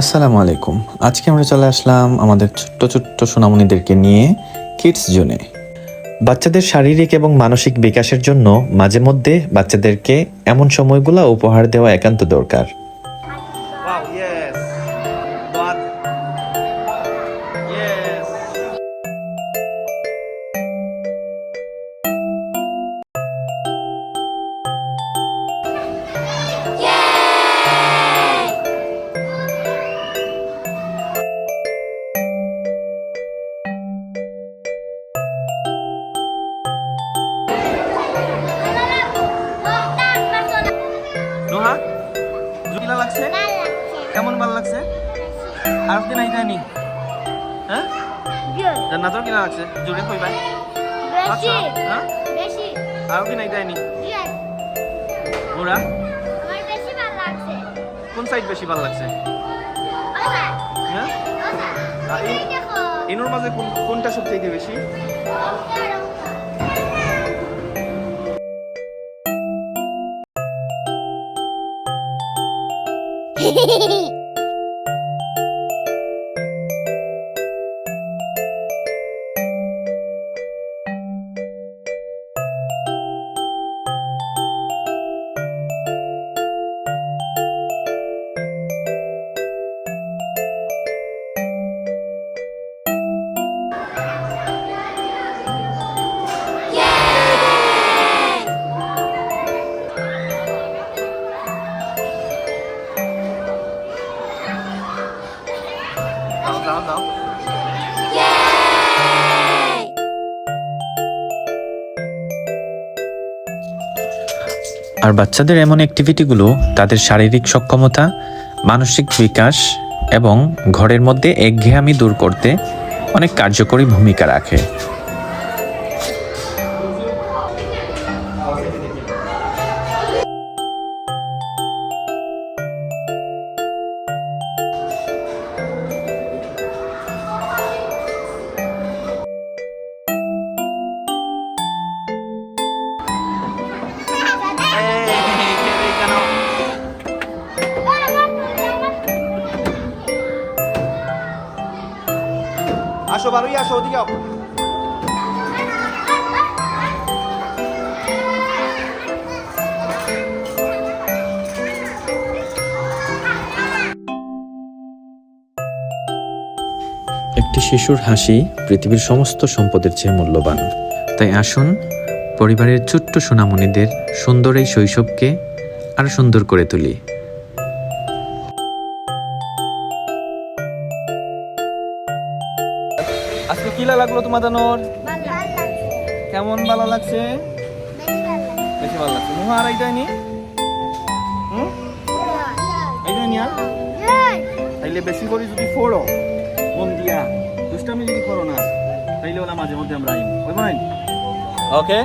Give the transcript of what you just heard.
আসসালামু আলাইকুম। আজকে আমরা চলে আসলাম আমাদের ছোট্ট ছোট্ট সোনামণিদেরকে নিয়ে কিডস জোনে বাচ্চাদের শারীরিক এবং মানসিক বিকাশের জন্য মাঝে মধ্যে বাচ্চাদেরকে এমন সময়গুলো উপহার দেওয়া একান্ত দরকার। জুকিলা লাগছে? কেমন ভালো লাগছে? আর দিন আইতা নি হ্যাঁ জান্নাতর কিলা লাগছে। জুড়ে কইবা আচ্ছা হ্যাঁ? আর দিন আইতা নি ওরা? কোন সাইড বেশি ভালো লাগছে? হ্যাঁ? মাঝে কোন- কোনটা সবচেয়ে বেশি? ハハハハ! আর বাচ্চাদের এমন অ্যাক্টিভিটিগুলো তাদের শারীরিক সক্ষমতা, মানসিক বিকাশ এবং ঘরের মধ্যে একঘেয়ামি দূর করতে অনেক কার্যকরী ভূমিকা রাখে। আসো বারোই, আসো ওদিকে একটি শিশুর হাসি পৃথিবীর সমস্ত সম্পদের চেয়ে মূল্যবান। তাই আসুন, পরিবারের ছোট্ট সোনামণিদের সুন্দর এই শৈশবকে আরও সুন্দর করে তুলি। কিলা লাগল তোমাদের নোর? কেমন ভালো লাগছে? বেশি ভালো লাগছে। মুহা আর এইটা নি? এইটা নি আর? তাইলে বেশি করে যদি ফোড়ো। মন দিয়া। দুষ্টামি যদি করো না, তাইলে ওলা মাঝে মধ্যে আমরা আইম। ওই ওকে